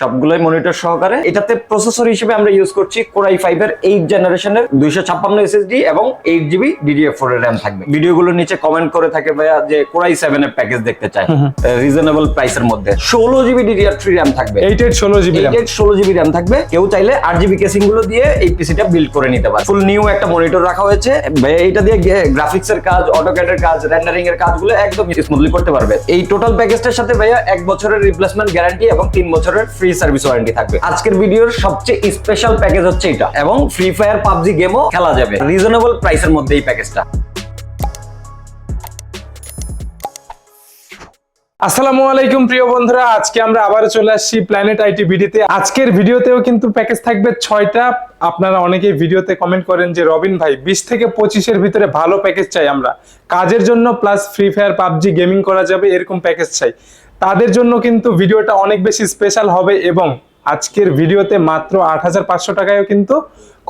সবগুলোই মনিটর সহকারে। এটাতে প্রসেসর হিসেবে আমরা ইউজ করছি কোরাই ফাইভ এর এইট জেনারেশনের দুইশো ছাপ্পান্ন এসএসডি এবং এইট জিবি ডিডিএফ ফোর এর র্যাম থাকবে। ভিডিওগুলোর নিচে কমেন্ট করে থাকে ভাইয়া যে কোরাই সেভেন এর প্যাকেজ দেখতে চাই রিজনেবল প্রাইসের মধ্যে। ষোলো জিবি ডিডিআর থ্রি র্যাম থাকবে। এইট এইট ষোলো জিবি র্যাম এইট ষোলো জিবি র্যাম থাকবে। কেউ চাইলে আট জিবি কেসিংগুলো দিয়ে এই পিসিটা বিল্ড করে নিতে পারে। ফুল নিউ একটা মনিটর রাখা হয়েছে। ভাইয়া এটা দিয়ে গ্রাফিক্স এর কাজ অটোক্যাডের কাজ রেন্ডারিং এর কাজগুলো একদম স্মুথলি করতে পারবে। এই টোটাল প্যাকেজটার সাথে ভাইয়া এক বছরের রিপ্লেসমেন্ট গ্যারান্টি এবং তিন বছরের ফ্রি সার্ভিস ওয়ারেন্টি থাকবে। আজকের ভিডিওর সবচেয়ে স্পেশাল প্যাকেজ হচ্ছে এটা এবং ফ্রি ফায়ার পাবজি গেমও খেলা যাবে। রিজনেবল প্রাইসের মধ্যে এই প্যাকেজটা আসসালামু আলাইকুম প্রিয় বন্ধুরা, আজকে আমরা আবারও চলে আসছি প্ল্যানেট আইটি ভিডিওতে আজকের ভিডিওতেও কিন্তু প্যাকেজ থাকবে ছয়টা। আপনারা অনেকেই ভিডিওতে কমেন্ট করেন যে, রবিন ভাই, বিশ থেকে পঁচিশের ভিতরে ভালো প্যাকেজ চাই আমরা। কাজের জন্য plus free fire PUBG gaming করা যাবে, এরকম প্যাকেজ চাই। তাদের জন্য কিন্তু ভিডিওটা অনেক বেশি স্পেশাল হবে এবং আজকের ভিডিওতে মাত্র আট হাজার পাঁচশো টাকায়ও কিন্তু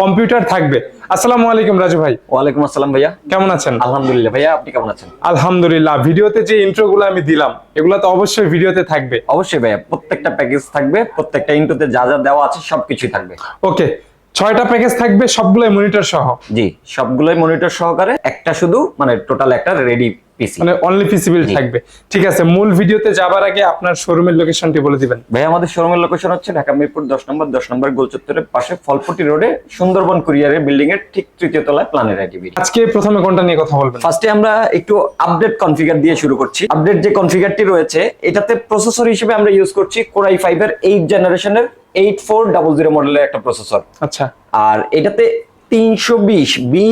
কম্পিউটার থাকবে। আসসালামু আলাইকুম রাজু ভাই। ওয়ালাইকুম আসসালাম ভাইয়া। কেমন আছেন? আলহামদুলিল্লাহ ভাইয়া আপনি কেমন আছেন? আলহামদুলিল্লাহ ভিডিওতে যে ইন্ট্রোগুলো আমি দিলাম এগুলো তো অবশ্যই ভিডিওতে থাকবে। অবশ্যই ভাইয়া প্রত্যেকটা প্যাকেজ থাকবে প্রত্যেকটা ইন্ট্রোতে যা যা দেওয়া আছে সবকিছুই থাকবে। ওকে ছয়টা প্যাকেজ থাকবে সবগুলোই মনিটর সহ। জি সবগুলোই মনিটর সহকারে একটা শুধু মানে টোটাল একটা রেডি মানে অনলি পিসিবিল থাকবে। ঠিক আছে মূল ভিডিওতে যাবার আগে আপনার শোরুমের লোকেশনটি বলে দিবেন। ভাই আমাদের শোরুমের লোকেশন হচ্ছে ঢাকা মিরপুর দশ নম্বর দশ নম্বর গোল চত্বরের পাশে ফলপটি রোডে সুন্দরবন কুরিয়ারের বিল্ডিং এর ঠিক তৃতীয় তলায় প্ল্যানের আইটিভি আজকে প্রথমে কোনটা নিয়ে কথা বলবেন? ফার্স্টে আমরা একটু আপডেট কনফিগার দিয়ে শুরু করছি। আপডেট যে কনফিগারটি রয়েছে এটাতে প্রসেসর হিসেবে আমরা ইউজ করছি কোরাই ফাইভ এর এইট জেনারেশনের এইট ফোর ডাবল জিরো মডেলের একটা প্রসেসর আচ্ছা। আর এটাতে তিনশো বিশ বি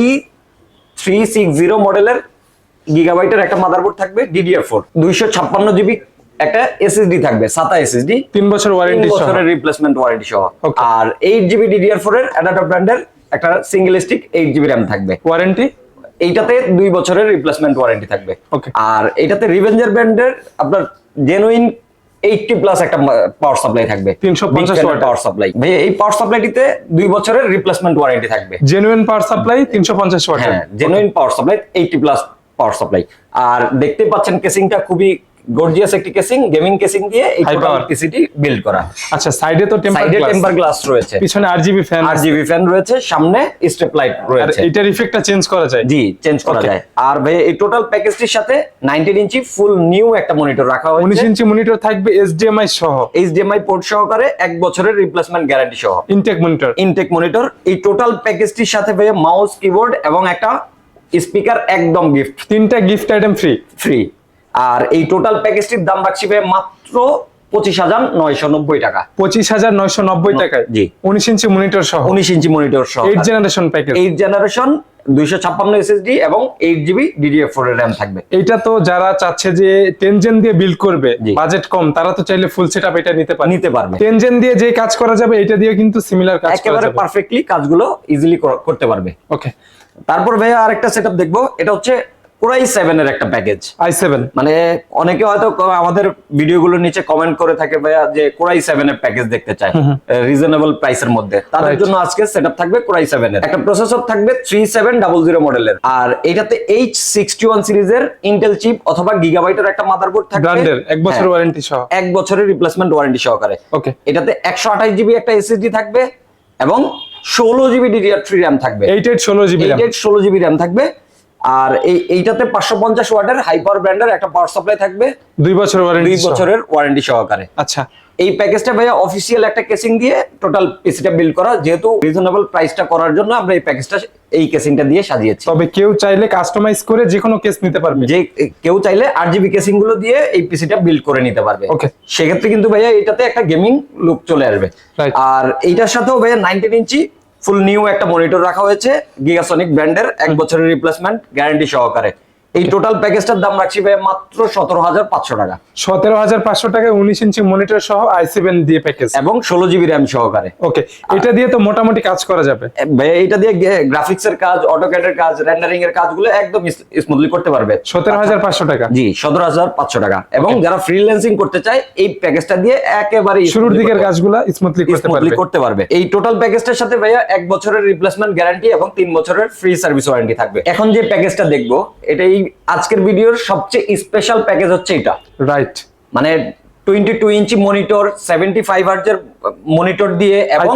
থ্রি সিক্স জিরো মডেলের গিগাবাইটের একটা মাদারবোর্ড থাকবে ডিডিআর ফোর দুইশো ছাপ্পান্ন জিবি একটা এসএসডি থাকবে সাতা এসএসডি তিন বছর ওয়ারেন্টি বছরের রিপ্লেসমেন্ট ওয়ারেন্টি সহ। আর এইট জিবি ডিডিআর ফোর এর অ্যাডাপ্টার ব্র্যান্ডের একটা single stick eight GB RAM থাকবে। ওয়ারেন্টি এইটাতে দুই বছরের রিপ্লেসমেন্ট ওয়ারেন্টি থাকবে। আর এটাতে রিভেঞ্জার ব্র্যান্ডের আপনার জেনুইন এইটটি প্লাস একটা পাওয়ার সাপ্লাই থাকবে। তিনশো পঞ্চাশ পাওয়ার সাপ্লাই ভাই এই পাওয়ার সাপ্লাইটিতে দুই বছরের রিপ্লেসমেন্ট ওয়ারেন্টি থাকবে। জেনুইন পাওয়ার সাপ্লাই তিনশো পঞ্চাশ ওয়াট হ্যাঁ genuine power supply eighty plus power supply. আর দেখতে পাচ্ছেন কেসিংটা খুবই গর্জিয়াস একটি কেসিং গেমিং কেসিং দিয়ে এই পিসিটি বিল্ড করা। আচ্ছা সাইডে তো টেম্পার গ্লাস রয়েছে। পিছনে RGB fan RGB fan রয়েছে সামনে লাইট আর রয়েছে। এইটার ইফেক্টটা চেঞ্জ করা যায়? জি চেঞ্জ করা যায়। আর ভাই এই টোটাল প্যাকেজটির সাথে 19 ইঞ্চি ফুল নিউ একটা মনিটর রাখা হয়েছে। ইঞ্চি মনিটর থাকবে এইচডিএমআই সহ। এইচডিএমআই পোর্ট সহকারে এক বছরের রিপ্লেসমেন্ট গ্যারান্টি সহ। ইনটেক মনিটর ইনটেক মনিটর এই টোটাল প্যাকেজটির সাথে ভাই মাউস কিবোর্ড এবং একটা স্পিকার একদম গিফট তিনটা গিফট আইটেম ফ্রি ফ্রি আর এই টোটাল প্যাকেজটির দাম রাখছি ভাই মাত্র পঁচিশ হাজার নয়শো নব্বই টাকা। পঁচিশ হাজার নয়শো নব্বই টাকা জি। উনিশ ইঞ্চি মনিটর সহ? উনিশ ইঞ্চি মনিটর সহ। Eight generation package eight generation দুইশো ছাপ্পান্ন এসএসডি এবং eight GB DDR four RAM থাকবে। এটা তো যারা চাচ্ছে যে টেনজেন দিয়ে বিল্ড করবে। বাজেট কম তারা তো চাইলে ফুল সেট আপ এটা নিতে পারে নিতে পারবে। টেনজেন দিয়ে যে কাজ করা যাবে এটা দিয়ে কিন্তু সিমিলার কাজ করা একেবারে পারফেক্টলি কাজগুলো ইজিলি করতে পারবে। ওকে তারপর ভাইয়া আরেকটা সেট আপ দেখব এটা হচ্ছে কোরাই সেভেন এর একটা প্যাকেজ আই সেভেন মানে অনেকে হয়তো আমাদের ভিডিওগুলোর নিচে কমেন্ট করে থাকে ভাইয়া যে কোরাই সেভেন এর প্যাকেজ দেখতে চায়। রিজনেবল প্রাইসের মধ্যে। তাদের জন্য আজকে সেটআপ থাকবে কোরাই সেভেন এর। একটা প্রসেসর থাকবে থ্রি সেভেন ডাবল জিরো মডেলের আর এটাতে এইচ সিক্সটি ওয়ান সিরিজের ইন্টেল চিপ অথবা গিগাবাইটের একটা মাদারবোর্ড থাকবে। ব্র্যান্ডের এক বছর হ্যাঁ, ওয়ারেন্টি সহ। এক বছরের রিপ্লেসমেন্ট ওয়ারেন্টি সহকারে। ওকে এটাতে একশো আঠাশ জিবি একটা এসএসডি থাকবে এবং ষোলো জিবি ডিডিআর থ্রি র্যাম থাকবে। এইট এইট ষোলো জিবি এইট ষোলো জিবি র্যাম থাকবে। আর এই এইটাতে পাঁচশো পঞ্চাশ ওয়াটের হাই পাওয়ার ব্র্যান্ডের একটা পাওয়ার সাপ্লাই থাকবে। দুই বছর দুই বছরের ওয়ারেন্টি সহকারে। আচ্ছা। এই প্যাকেজটা ভাইয়া অফিসিয়াল একটা কেসিং দিয়ে টোটাল পিসিটা বিল্ড করা যেহেতু রিজনেবল প্রাইসটা করার জন্য আমরা এই প্যাকেজটা এই কেসিংটা দিয়ে সাজিয়েছি। তবে কেউ চাইলে কাস্টমাইজ করে যে কোনো কেস নিতে পারবে। যে কেউ চাইলে আট জিবি কেসিংগুলো দিয়ে এই পিসিটা বিল্ড করে নিতে পারবে। Okay. সেক্ষেত্রে কিন্তু ভাইয়া এটাতে একটা গেমিং লুক চলে আসবে। আর এইটার সাথেও ভাইয়া নাইনটিন ইঞ্চি ফুল নিউ একটা মনিটর রাখা হয়েছে গিগাসনিক ব্র্যান্ডের এক বছরের রিপ্লেসমেন্ট গ্যারান্টি সহকারে। এই টোটাল প্যাকেজটার দাম রাখছি ভাইয়া মাত্র সতেরো হাজার পাঁচশো টাকা। সতেরো হাজার পাঁচশো টাকায় উনিশ ইঞ্চি মনিটর সহ আই সেভেন দিয়ে প্যাকেজ এবং ষোলো জিবি র্যাম সহকারে। ওকে এটা দিয়ে তো মোটামুটি কাজ করা যাবে। এটা দিয়ে গ্রাফিক্স এর কাজ অটোক্যাডের কাজ রেন্ডারিং এর কাজগুলো একদম স্মুথলি করতে পারবে। সতেরো হাজার পাঁচশো টাকা। জি সতেরো হাজার পাঁচশো টাকা। এবং যারা ফ্রিল্যান্সিং করতে চায় এই প্যাকেজটা দিয়ে একেবারে শুরুর দিকের কাজগুলা স্মুথলি করতে স্মুথলি পারবে। করতে পারবে। এই টোটাল প্যাকেজটার সাথে ভাইয়া এক বছরের রিপ্লেসমেন্ট গ্যারান্টি এবং তিন বছরের ফ্রি সার্ভিস ওয়ারেন্টি থাকবে। এখন যে প্যাকেজটা দেখব এটা এই আজকের ভিডিওর সবচেয়ে স্পেশাল প্যাকেজ হচ্ছে এটা। রাইট মানে twenty two inch monitor seventy five হার্জের monitor দিয়ে এবং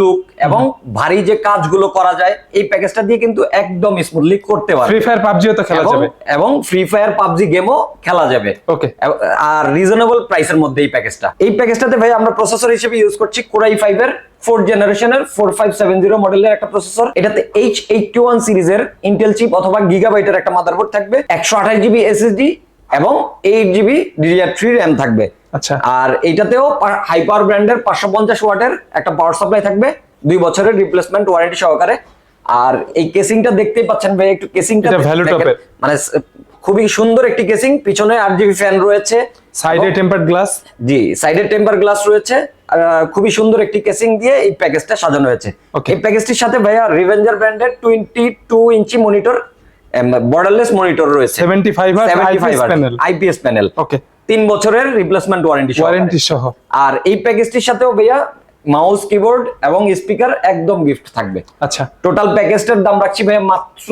লুক এবং ভারী যে কাজগুলো করা যায় এই প্যাকেজটা দিয়ে কিন্তু একদম স্মুথলি করতে ফ্রি ফায়ার পাবজিও তো খেলা যাবে। এবং ফ্রি ফায়ার পাবজি গেমও খেলা যাবে। ওকে আর রিজনেবল প্রাইসের মধ্যে এই প্যাকেজটা এই প্যাকেজটাতে ভাই আমরা প্রসেসর হিসেবে ইউজ করছি কোরাই ফাইভ এর ফোর্থ জেনারেশনের ফোর ফাইভ সেভেন জিরো মডেলের একটা প্রসেসর এটাতে এইচ এইটটি ওয়ান সিরিজের ইন্টেল চিপ অথবা গিগাবাইটের একটা মাদারবোর্ড থাকবে। একশো আঠাশ জিবি এসএসডি এবং eight GB DDR three RAM থাকবে। আচ্ছা। আর এইটাতেও হাই পাওয়ার ব্র্যান্ডের পাঁচশো পঞ্চাশ ওয়াটের একটা পাওয়ার সাপ্লাই থাকবে দুই বছরের রিপ্লেসমেন্ট ওয়ারেন্টি সহকারে। আর এই কেসিংটা দেখতেই পাচ্ছেন ভাই একটু কেসিংটা মানে খুবই সুন্দর একটি কেসিং পিছনে আট জিবি ফ্যান রয়েছে। সাইডে টেম্পার গ্লাস জি সাইডে টেম্পার গ্লাস রয়েছে। খুবই সুন্দর একটি কেসিং দিয়ে এই প্যাকেজটা সাজানো হয়েছে. এই প্যাকেজটির সাথে ভাইয়া রিভেঞ্জার ব্র্যান্ডের twenty two inch monitor borderless monitor রয়েছে। 75 আর IPS panel। IPS panel okay তিন বছরের রিপ্লেসমেন্ট ওয়ারেন্টি ওয়ারেন্টি সহ। আর এই প্যাকেজটির সাথেও ভাইয়া মাউস কিবোর্ড এবং স্পিকার একদম গিফট থাকবে। আচ্ছা। টোটাল প্যাকেজটার দাম রাখছি ভাইয়া মাত্র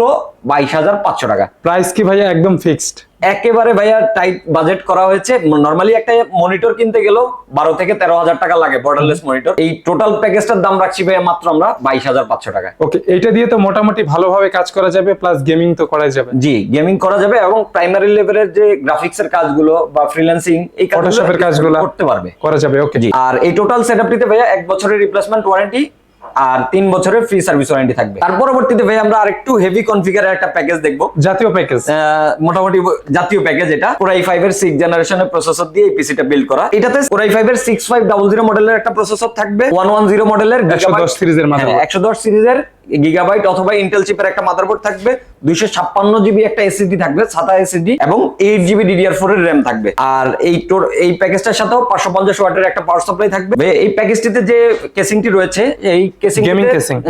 বাইশ হাজার পাঁচশো টাকা। প্রাইস কি ভাইয়া? একদম ফিক্সড একেবারে ভাইয়া টাইট বাজেট করা হয়েছে। নর্মালি একটা মনিটর কিনতে গেলেও বারো থেকে তেরো হাজার টাকা লাগে বর্ডারলেস মনিটর এই টোটাল প্যাকেজটার দাম রাখছি ভাইয়া মাত্র আমরা বাইশ হাজার পাঁচশো টাকা ওকে এইটা দিয়ে তো মোটামুটি ভালোভাবে কাজ করা যাবে প্লাস গেমিং তো করা যাবে। জি গেমিং করা যাবে এবং প্রাইমারি লেভেলের যে গ্রাফিক্স এর কাজগুলো বা ফ্রিল্যান্সিং এই Photoshop-এর কাজগুলো করতে পারবে। করা যাবে ওকে জি আর এই টোটাল সেট সেটআপটিতে ভাইয়া এক বছরের রিপ্লেসমেন্ট ওয়ারেন্টি আর তিন বছরের ফ্রি সার্ভিস ওয়ারেন্টি থাকবে। তার পরবর্তীতে ভাই আমরা আরেকটু হেভি কনফিগারের একটা প্যাকেজ দেখব। জাতীয় প্যাকেজ মোটামুটি জাতীয় প্যাকেজ এটা। কোরাই ফাইভ এর সিক্স জেনারেশনের প্রসেসর দিয়ে এই পিসিটা বিল্ড করা। এটাতে কোরাই ফাইভ এর সিক্স ফাইভ ডাবল জিরো মডেলের একটা প্রসেসর থাকবে। ওয়ান ওয়ান জিরো মডেলের 110 সিরিজের মাধ্যমে একশো দশ সিরিজের গিগাবাইট অথবা ইন্টেল চিপের একটা মাদারবোর্ড থাকবে দুইশো ছাপ্পান্ন জিবি একটা এসএসডি থাকবে সাতা এসএসডি এবং এইট জিবি ডিডিআর ফোর এর র্যাম থাকবে। আর এই টোর এই প্যাকেজটার সাথেও পাঁচশো পঞ্চাশ ওয়াটের একটা পাওয়ার সাপ্লাই থাকবে। এই প্যাকেজটিতে যে কেসিংটি রয়েছে এই কেসিং।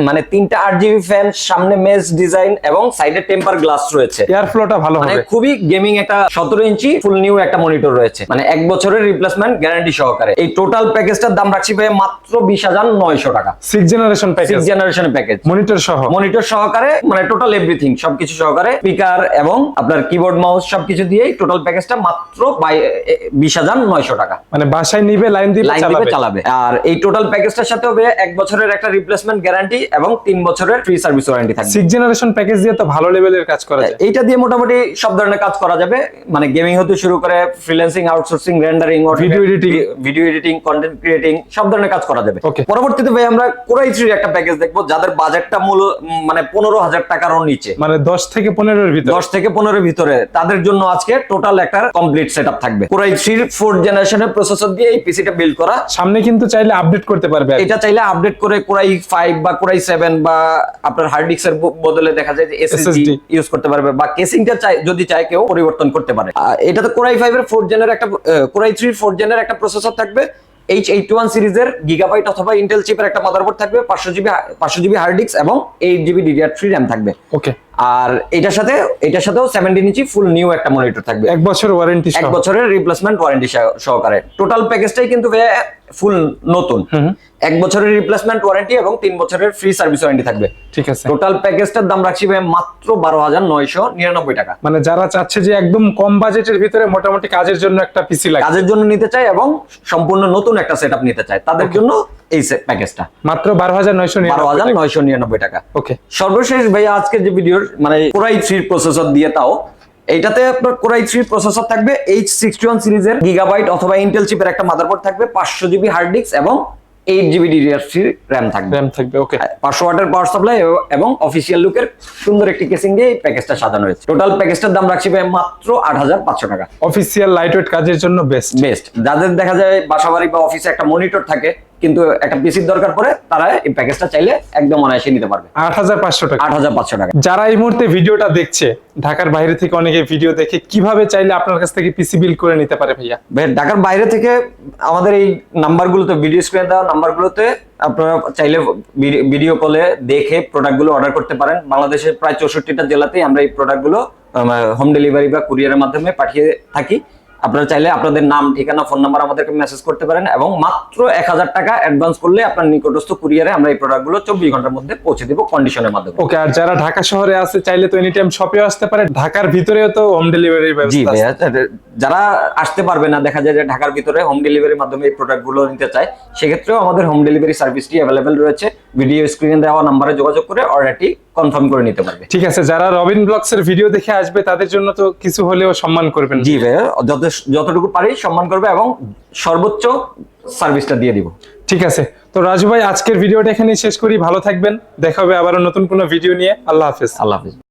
মানে তিনটা আট জিবি ফ্যান সামনে মেস ডিজাইন এবং সাইডে টেম্পার গ্লাস রয়েছে। এয়ার ফ্লোটা ভালো মানে খুবই গেমিং একটা সতেরো ইঞ্চি ফুল নিউ একটা মনিটর রয়েছে। মানে এক বছরের রিপ্লেসমেন্ট গ্যারান্টি সহকারে। এই টোটাল প্যাকেজটার দাম রাখছি ভাই মাত্র বিশ হাজার নয়শো টাকা। Six generation package six generation package monitor সহ? মনিটর সহকারে মানে টোটাল এভরিথিং সবকিছু সহকারে স্পিকার এবং আপনার কিবোর্ড মাউস সবকিছু দিয়ে টোটাল প্যাকেজটা মাত্র বিশ হাজার নয়শো টাকা। মানে বাসায় নিবে লাইন দিবে লাইন দিবে চালাবে? আর এই টোটাল প্যাকেজটার সাথে হবে এক বছরের একটা রিপ্লেসমেন্ট গ্যারান্টি এবং তিন বছরের ফ্রি সার্ভিস ওয়ারেন্টি থাকবে। সিক্স জেনারেশন প্যাকেজ দিয়ে তো ভালো লেভেলের কাজ করা যায়। এইটা দিয়ে মোটামুটি সব ধরনের কাজ করা যাবে। মানে গেমিং হতে শুরু করে freelancing outsourcing rendering Video editing। Video editing content creating সব ধরনের কাজ করা যাবে। পরবর্তীতে ভাই আমরা কোরাই থ্রির একটা প্যাকেজ দেখব যাদের বাজেটটা মূল মানে পনেরো হাজার টাকারও নিচে। মানে দশ থেকে পনেরোর ভিতর। দশ থেকে পনেরোর ভিতরে। তাদের জন্য আজকে টোটাল একটা কমপ্লিট সেট থাকবে। ফোর্থ জেনারেশনের প্রসেসর দিয়ে এই পিসিটা বিল্ড করা। সামনে কিন্তু চাইলে আপডেট করতে পারবে এটা চাইলে আপডেট করে কোরাই ফাইভ বা কোরাই সেভেন বা আপনার হার্ড ডিস্কের বদলে দেখা যায় যে এসএসডি ইউজ করতে পারবে বা কেসিংটা চাই যদি চায় কেউ পরিবর্তন করতে পারে। এটাতে কোরাই ফাইভ এর ফোর্থ জেনের একটা কোরাই থ্রি ফোর্থ জেনের একটা প্রসেসর থাকবে। এইচ এইট ওয়ান সিরিজের গিগাবাইট অথবা ইন্টেল চিপের একটা মাদারবোর্ড থাকবে, পাঁচশো জিবি পাঁচশো জিবি হার্ড ডিস্ক এবং eight GB DDR three RAM থাকবে। ওকে আর এটার সাথে এটার সাথেও সেভেন্টিন ইঞ্চি ফুল নিউ একটা মনিটর থাকবে। এক বছর ওয়ারেন্টি এক বছরের রিপ্লেসমেন্ট ওয়ারেন্টি সহকারে। টোটাল প্যাকেজটাই কিন্তু ফুল নতুন। এক বছরের রিপ্লেসমেন্ট ওয়ারেন্টি এবং তিন বছরের ফ্রি সার্ভিস ওয়ারেন্টি থাকবে। ঠিক আছে। টোটাল প্যাকেজটার দাম রাখছি ভাই মাত্র বারো হাজার নয়শো নিরানব্বই টাকা। মানে যারা চাচ্ছে যে একদম কম বাজেটের ভিতরে মোটামুটি কাজের জন্য একটা পিসি লাগে কাজের জন্য নিতে চায় এবং সম্পূর্ণ নতুন একটা সেট নিতে চায়। তাদের জন্য এই প্যাকেজটা মাত্র বারো হাজার নয়শো বারো হাজার নয়শো নিরানব্বই টাকা। ওকে সর্বশেষ ভাইয়া আজকের যে ভিডিওর মানে কোরাই থ্রি প্রসেসর দিয়ে তাও এইটাতে আপনার কোরাই থ্রি প্রসেসর থাকবে এইচ সিক্সটি ওয়ান সিরিজের গিগাবাইট অথবা ইন্টেল চিপের একটা মাদারবোর্ড থাকবে পাঁচশো জিবি হার্ড ডিস্ক এবং eight GB DDR three RAM থাকবে। র্যাম থাকবে ওকে পাঁচশো ওয়াটের পাওয়ার সাপ্লাই এবং অফিসিয়াল লুকের সুন্দর একটি কেসিং দিয়ে এই প্যাকেজটা সাজানো হয়েছে। টোটাল প্যাকেজটার দাম রাখছি ভাই মাত্র আট হাজার পাঁচশো টাকা। অফিসিয়াল লাইট ওয়েট কাজের জন্য বেস্ট বেস্ট যাদের দেখা যায় বাসাবাড়ি বা অফিসে একটা মনিটর থাকে কিন্তু একটা পিসির দরকার পড়ে তারা এই প্যাকেজটা চাইলে একদম অনায়াসে নিতে পারবে। আট হাজার পাঁচশো টাকা। আট হাজার পাঁচশো টাকা। যারা এই মুহূর্তে ভিডিওটা দেখছে ঢাকার বাইরে থেকে অনেকে ভিডিও দেখে কীভাবে চাইলে আপনার কাছ থেকে পিসি বিল করে নিতে পারে ভাইয়া? ভাই, ঢাকার বাইরে থেকে আমাদের এই নাম্বারগুলোতে ভিডিও স্ক্রিনে দেওয়া নাম্বারগুলোতে আপনারা চাইলে ভিডিও কলে দেখে প্রোডাক্টগুলো অর্ডার করতে পারেন। বাংলাদেশের প্রায় চৌষট্টিটা জেলাতেই আমরা এই প্রোডাক্টগুলো হোম ডেলিভারি বা কুরিয়ারের মাধ্যমে পাঠিয়ে থাকি। আপনারা চাইলে আপনাদের নাম ঠিকানা ফোন নাম্বার আমাদেরকে মেসেজ করতে পারেন এবং মাত্র এক হাজার টাকা অ্যাডভান্স করলে আপনার নিকটস্থ কুরিয়ারে আমরা এই প্রোডাক্টগুলো চব্বিশ ঘণ্টার মধ্যে পৌঁছে দেবো কন্ডিশনের মাধ্যমে। ওকে আর যারা ঢাকা শহরে আছে চাইলে তো এনি টাইম শপে আসতে পারে। ঢাকার ভিতরেও তো হোম ডেলিভারি জি ব্যবস্থা যারা আসতে পারবে না দেখা যায় যে ঢাকার ভিতরে হোম ডেলিভারির মাধ্যমে এই প্রোডাক্টগুলো নিতে চায় সেক্ষেত্রেও আমাদের হোম ডেলিভারি সার্ভিসটি অ্যাভেলেবেল রয়েছে। ভিডিও স্ক্রিনে দেওয়া নাম্বারে যোগাযোগ করে অর্ডারটি কনফার্ম করে নিতে পারবে। ঠিক আছে যারা রবিন ব্লগস এর ভিডিও দেখে আসবে তাদের জন্য তো কিছু হলেও সম্মান করবেন। জি ভাইয়া যথেষ্ট- যতটুকু পারি সম্মান করবে এবং সর্বোচ্চ সার্ভিসটা দিয়ে দিব। ঠিক আছে। তো রাজু ভাই আজকের ভিডিওটা এখানেই শেষ করি। ভালো থাকবেন। দেখা হবে আবার নতুন কোনো ভিডিও নিয়ে। আল্লাহ হাফেজ। আল্লাহ হাফিজ।